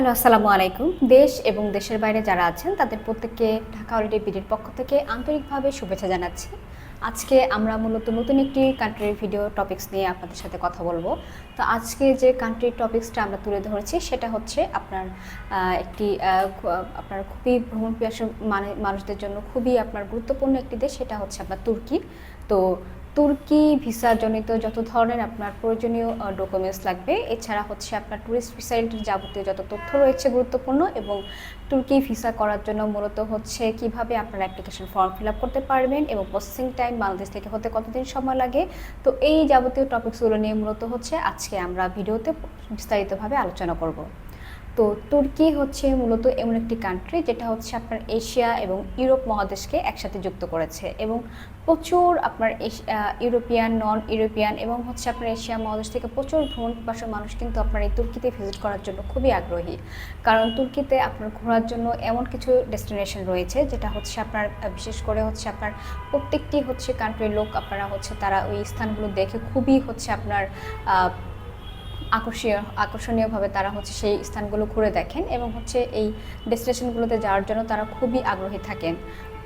Hello, আসসালামু আলাইকুম। দেশ এবং দেশের বাইরে যারা আছেন, তাদের প্রত্যেককে ঢাকা হলিডে বিডির পক্ষ থেকে আন্তরিকভাবে শুভেচ্ছা জানাচ্ছি। আজকে আমরা মূলত নতুন একটি কান্ট্রির ভিডিও টপিকস নিয়ে আপনাদের সাথে কথা বলব। তো আজকে যে কান্ট্রির টপিকসটা আমরা তুলে ধরেছি, সেটা হচ্ছে আপনার একটি আপনার খুবই ভ্রমণ পিয়াসী মানে মানুষদের জন্য খুবই আপনার গুরুত্বপূর্ণ একটি দেশ, সেটা হচ্ছে আপনার তুর্কি। তো তুর্কি ভিসা জনিত যত ধরনের আপনার প্রয়োজনীয় ডকুমেন্টস লাগবে, এছাড়া হচ্ছে আপনার ট্যুরিস্ট ভিসা যাবতীয় যত তথ্য রয়েছে গুরুত্বপূর্ণ এবং তুর্কি ভিসা করার জন্য মূলত হচ্ছে কীভাবে আপনার অ্যাপ্লিকেশন ফর্ম ফিল আপ করতে পারবেন এবং প্রসেসিং টাইম বাংলাদেশ থেকে হতে কতদিন সময় লাগে। তো এই যাবতীয় টপিকসগুলো নিয়ে মূলত হচ্ছে আজকে আমরা ভিডিওতে বিস্তারিতভাবে আলোচনা করব। তো তুর্কি হচ্ছে মূলত এমন একটি কান্ট্রি যেটা হচ্ছে আপনার এশিয়া এবং ইউরোপ মহাদেশকে একসাথে যুক্ত করেছে এবং প্রচুর আপনার ইউরোপিয়ান নন ইউরোপিয়ান এবং হচ্ছে আপনার এশিয়া মহাদেশ থেকে প্রচুর ভ্রমণ পিপাসু মানুষ কিন্তু আপনার এই তুর্কিতে ভিজিট করার জন্য খুবই আগ্রহী। কারণ তুর্কিতে আপনার ঘোরার জন্য এমন কিছু ডেস্টিনেশন রয়েছে যেটা হচ্ছে আপনার বিশেষ করে হচ্ছে আপনার প্রত্যেকটি হচ্ছে কান্ট্রির লোক আপনারা হচ্ছে তারা ওই স্থানগুলো দেখে খুবই হচ্ছে আপনার আহ, আকর্ষণীয় আকর্ষণীয়ভাবে তারা হচ্ছে সেই স্থানগুলো ঘুরে দেখেন এবং হচ্ছে এই ডেস্টিনেশনগুলোতে যাওয়ার জন্য তারা খুবই আগ্রহী থাকেন।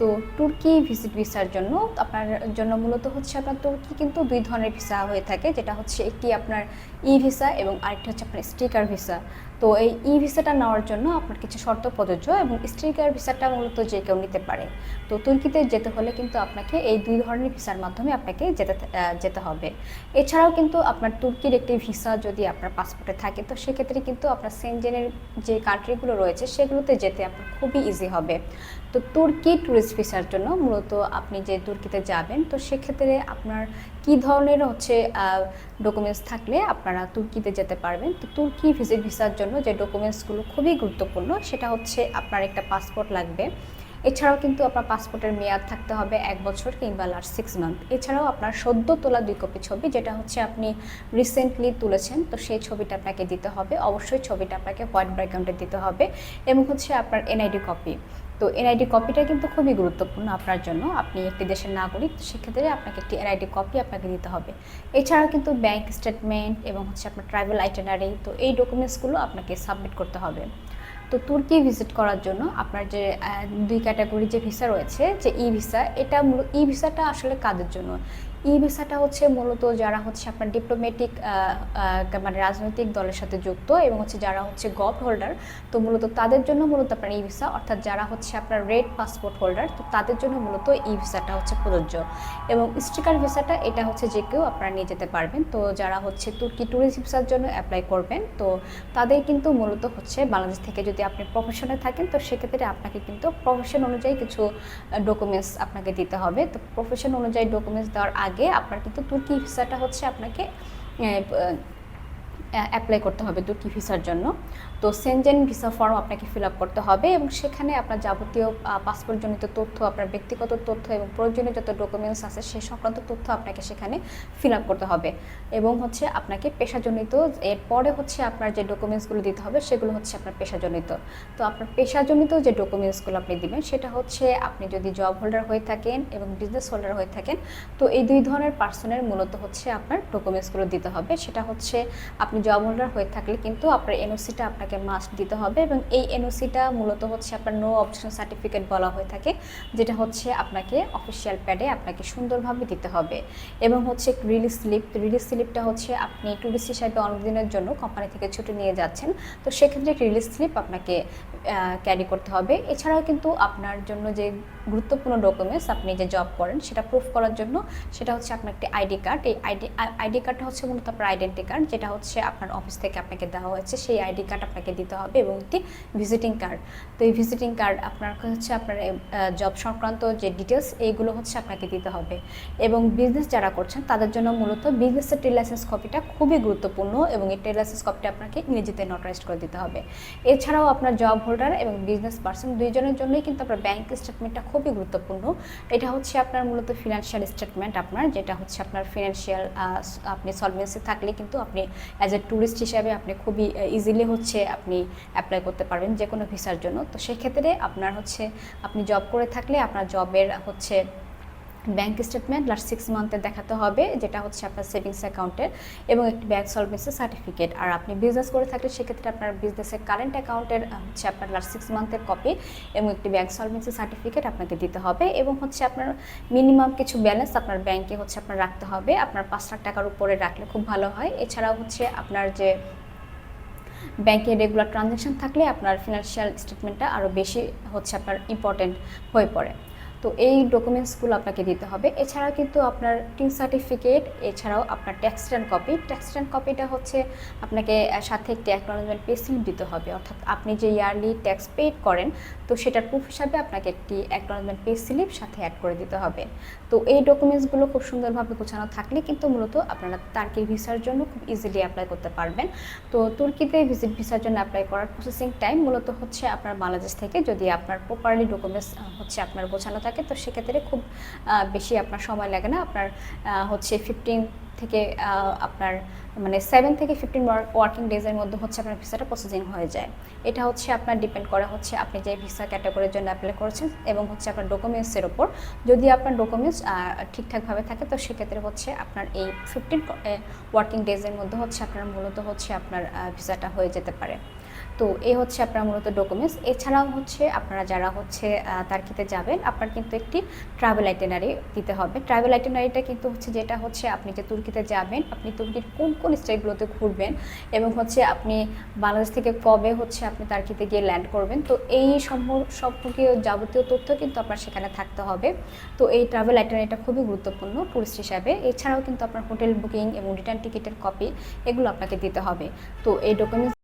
তো তুর্কি ভিজিট ভিসার জন্য আপনার জন্য মূলত হচ্ছে আপনার তুর্কি কিন্তু দুই ধরনের ভিসা হয়ে থাকে। যেটা হচ্ছে একটি আপনার ই ভিসা এবং আরেকটি হচ্ছে আপনার স্টিকার ভিসা। তো এই ই ভিসাটা নেওয়ার জন্য আপনার কিছু শর্ত প্রযোজ্য এবং স্টিকার ভিসাটা মূলত যে কেউ নিতে পারে। তো তুর্কিতে যেতে হলে কিন্তু আপনাকে এই দুই ধরনের ভিসার মাধ্যমে আপনাকে যেতে যেতে হবে। এছাড়াও কিন্তু আপনার তুর্কির একটি ভিসা যদি আপনার পাসপোর্টে থাকে, তো সেক্ষেত্রে কিন্তু আপনার সেনজেনের যে কান্ট্রিগুলো রয়েছে, সেগুলোতে যেতে আপনার খুবই ইজি হবে। তো তুর্কি ট্যুরিস্ট ভিসার জন্য মূলত আপনি যে তুর্কিতে যাবেন, তো সেক্ষেত্রে আপনার কি ধরনের হচ্ছে ডকুমেন্টস থাকলে আপনারা তুর্কিতে যেতে পারবেন? তো তুর্কি ভিজিট ভিসার জন্য যে ডকুমেন্টসগুলো খুবই গুরুত্বপূর্ণ, সেটা হচ্ছে আপনার একটা পাসপোর্ট লাগবে। এছাড়াও কিন্তু আপনার পাসপোর্টের মেয়াদ থাকতে হবে এক বছর কিংবা লাস্ট সিক্স মান্থ এছাড়াও আপনার সদ্য তোলা দুই কপি ছবি, যেটা হচ্ছে আপনি রিসেন্টলি তুলেছেন, তো সেই ছবিটা আপনাকে দিতে হবে। অবশ্যই ছবিটা আপনাকে হোয়াইট ব্যাকগ্রাউন্ডে দিতে হবে এবং হচ্ছে আপনার এনআইডি কপি তো এনআইডি কপিটা কিন্তু খুবই গুরুত্বপূর্ণ আপনার জন্য। আপনি একটি দেশের নাগরিক, তো সেক্ষেত্রে আপনাকে একটি এনআইডি কপি আপনাকে দিতে হবে। এছাড়াও কিন্তু ব্যাংক স্টেটমেন্ট এবং হচ্ছে আপনার ট্রাভেল আইটেনারি তো এই ডকুমেন্টসগুলো আপনাকে সাবমিট করতে হবে। তো তুর্কি ভিজিট করার জন্য আপনার যে দুই ক্যাটাগরি যে ভিসা রয়েছে, যে ই ভিসা এটা মূলত ই ভিসাটা আসলে কাদের জন্য? ই ভিসাটা হচ্ছে মূলত যারা হচ্ছে আপনার ডিপ্লোম্যাটিক মানে রাজনৈতিক দলের সাথে যুক্ত এবং হচ্ছে যারা হচ্ছে গভ হোল্ডার তো মূলত তাদের জন্য মূলত আপনার ই ভিসা অর্থাৎ যারা হচ্ছে আপনার রেড পাসপোর্ট হোল্ডার তো তাদের জন্য মূলত ই ভিসাটা হচ্ছে প্রযোজ্য। এবং স্টিকার ভিসাটা এটা হচ্ছে যে কেউ আপনারা নিয়ে যেতে পারবেন। তো যারা হচ্ছে তুর্কি ট্যুরিস্ট ভিসার জন্য অ্যাপ্লাই করবেন, তো তাদের কিন্তু মূলত হচ্ছে বাংলাদেশ থেকে যদি আপনি প্রফেশনে থাকেন, তো সেক্ষেত্রে আপনাকে কিন্তু প্রফেশন অনুযায়ী কিছু ডকুমেন্টস আপনাকে দিতে হবে। তো প্রফেশন অনুযায়ী ডকুমেন্টস দেওয়ার আগে আপনার কিন্তু তুর্কি ভিসাটা হচ্ছে আপনাকে অ্যাপ্লাই করতে হবে তুর্কি ভিসার জন্য। তো সেনজেন ভিসা ফর্ম আপনাকে ফিল আপ করতে হবে এবং সেখানে আপনার যাবতীয় পাসপোর্টজনিত তথ্য, আপনার ব্যক্তিগত তথ্য এবং প্রয়োজনীয় যত ডকুমেন্টস আছে সেই সংক্রান্ত তথ্য আপনাকে সেখানে ফিল আপ করতে হবে। এবং হচ্ছে আপনাকে পেশাজনিত, এরপরে হচ্ছে আপনার যে ডকুমেন্টসগুলো দিতে হবে সেগুলো হচ্ছে আপনার পেশাজনিত। তো আপনার পেশাজনিত যে ডকুমেন্টসগুলো আপনি দিবেন সেটা হচ্ছে আপনি যদি জব হোল্ডার হয়ে থাকেন এবং বিজনেস হোল্ডার হয়ে থাকেন, তো এই দুই ধরনের পার্সনের মূলত হচ্ছে আপনার ডকুমেন্টসগুলো দিতে হবে। সেটা হচ্ছে আপনি জব হোল্ডার হয়ে থাকলে কিন্তু আপনার এনওসিটা আপনাকে মাস্ট দিতে হবে এবং এই এনওসিটা মূলত হচ্ছে আপনার নো অপশন সার্টিফিকেট বলা হয়ে থাকে, যেটা হচ্ছে আপনাকে অফিসিয়াল প্যাডে আপনাকে সুন্দরভাবে দিতে হবে। এবং হচ্ছে রিলিজ স্লিপ রিলিজ স্লিপটা হচ্ছে আপনি ট্যুরিস্ট হিসাবে অনেকদিনের জন্য কোম্পানি থেকে ছুটি নিয়ে যাচ্ছেন, তো সেক্ষেত্রে রিলিজ স্লিপ আপনাকে ক্যারি করতে হবে। এছাড়াও কিন্তু আপনার জন্য যে গুরুত্বপূর্ণ ডকুমেন্টস আপনি যে জব করেন, সেটা প্রুফ করার জন্য সেটা হচ্ছে আপনার একটি আইডি কার্ড এই আইডি আইডি কার্ডটা হচ্ছে মূলত আপনার আইডেন্টি কার্ড যেটা হচ্ছে আপনার অফিস থেকে আপনাকে দেওয়া হয়েছে। সেই আইডি কার্ড আপনাকে দিতে হবে এবং একটি ভিজিটিং কার্ড তো এই ভিজিটিং কার্ড আপনার হচ্ছে আপনার জব সংক্রান্ত যে ডিটেলস এইগুলো হচ্ছে আপনাকে দিতে হবে। এবং বিজনেস যারা করছেন, তাদের জন্য মূলত বিজনেসের ট্রেড লাইসেন্স কপিটা খুবই গুরুত্বপূর্ণ এবং এই ট্রেড লাইসেন্স কপিটা আপনাকে ইংরেজিতে নোটারাইজ করে দিতে হবে। এছাড়াও আপনার জব হোল্ডার এবং বিজনেস পার্সন দুইজনের জন্যই কিন্তু আপনার ব্যাংক স্টেটমেন্টটা খুবই গুরুত্বপূর্ণ। এটা হচ্ছে আপনার মূলত ফিনান্সিয়াল স্টেটমেন্ট আপনার, যেটা হচ্ছে আপনার ফিনান্সিয়াল আপনি সলভেন্সি থাকলে কিন্তু আপনি অ্যাজ এ ট্যুরিস্ট হিসাবে আপনি খুবই ইজিলি হচ্ছে আপনি অ্যাপ্লাই করতে পারবেন যে কোনো ভিসার জন্য। তো সেক্ষেত্রে আপনার হচ্ছে, আপনি জব করে থাকলে আপনার জবের হচ্ছে ব্যাংক স্টেটমেন্ট লাস্ট সিক্স মান্থে দেখাতে হবে, যেটা হচ্ছে আপনার সেভিংস অ্যাকাউন্টের এবং একটি ব্যাংক সলভেন্সি সার্টিফিকেট আর আপনি বিজনেস করে থাকলে সেক্ষেত্রে আপনার বিজনেসের কারেন্ট অ্যাকাউন্টের হচ্ছে আপনার লাস্ট সিক্স মান্থের কপি এবং একটি ব্যাংক সলভেন্সি সার্টিফিকেট আপনাকে দিতে হবে এবং হচ্ছে আপনার মিনিমাম কিছু ব্যালেন্স আপনার ব্যাংকে হচ্ছে আপনার রাখতে হবে। আপনার পাঁচ লাখ টাকার উপরে রাখলে খুব ভালো হয়। এছাড়াও হচ্ছে আপনার যে ব্যাংকে রেগুলার ট্রানজ্যাকশন থাকলে আপনার ফিনান্সিয়াল স্টেটমেন্টটা আরও বেশি হচ্ছে আপনার ইম্পর্টেন্ট হয়ে পড়ে। তো এই ডকুমেন্টসগুলো আপনাকে দিতে হবে। এছাড়া কিন্তু আপনার টিন সার্টিফিকেট এছাড়াও আপনার tax return copy tax return কপিটা হচ্ছে আপনাকে সাথে একটি অ্যাকনোলেজমেন্ট পে দিতে হবে। অর্থাৎ আপনি যে ইয়ারলি ট্যাক্স পেড করেন, তো সেটার প্রুফ হিসাবে আপনাকে একটি অ্যাকনোলেজমেন্ট পে স্লিপ সাথে অ্যাড করে দিতে হবে। তো এই ডকুমেন্টসগুলো খুব সুন্দরভাবে গোছানো থাকলে কিন্তু মূলত আপনারা তার্কি ভিসার জন্য খুব ইজিলি অ্যাপ্লাই করতে পারবেন। তো তুর্কিতে ভিজিট ভিসার জন্য অ্যাপ্লাই করার প্রসেসিং টাইম মূলত হচ্ছে আপনার বাংলাদেশ থেকে যদি আপনার প্রপারলি ডকুমেন্টস হচ্ছে আপনার গোছানো থাকে তো সেক্ষেত্রে খুব বেশি আপনার সময় লাগে না। আপনার হচ্ছে ফিফটিন থেকে আপনার মানে সেভেন থেকে ফিফটিন ওয়ার্কিং ডেজের মধ্যে হচ্ছে আপনার ভিসাটা প্রসেসিং হয়ে যায়। এটা হচ্ছে আপনার ডিপেন্ড করে হচ্ছে আপনি যে ভিসা ক্যাটাগরির জন্য অ্যাপ্লাই করেছেন এবং হচ্ছে আপনার ডকুমেন্টসের ওপর যদি আপনার ডকুমেন্টস ঠিকঠাকভাবে থাকে, তো সেক্ষেত্রে হচ্ছে আপনার এই ফিফটিন ওয়ার্কিং ডেজের মধ্যে হচ্ছে আপনার মূলত হচ্ছে আপনার ভিসাটা হয়ে যেতে পারে। তো এই হচ্ছে আপনার মূলত ডকুমেন্টস এছাড়াও হচ্ছে আপনারা যারা হচ্ছে তার্কিতে যাবেন, আপনার কিন্তু একটি ট্রাভেল আইটেনারি দিতে হবে। ট্রাভেল আইটেনারিটা কিন্তু হচ্ছে যেটা হচ্ছে আপনি যে তুর্কিতে যাবেন, আপনি তুর্কির কোন কোন স্টেটগুলোতে ঘুরবেন এবং হচ্ছে আপনি বাংলাদেশ থেকে কবে হচ্ছে আপনি তার্কিতে গিয়ে ল্যান্ড করবেন। তো এই সম্পর্কে যাবতীয় তথ্য কিন্তু আপনার সেখানে থাকতে হবে। তো এই ট্রাভেল আইটেনারিটা খুবই গুরুত্বপূর্ণ টুরিস্ট হিসাবে। এছাড়াও কিন্তু আপনার হোটেল বুকিং এবং রিটার্ন টিকিটের কপি এগুলো আপনাকে দিতে হবে। তো এই ডকুমেন্টস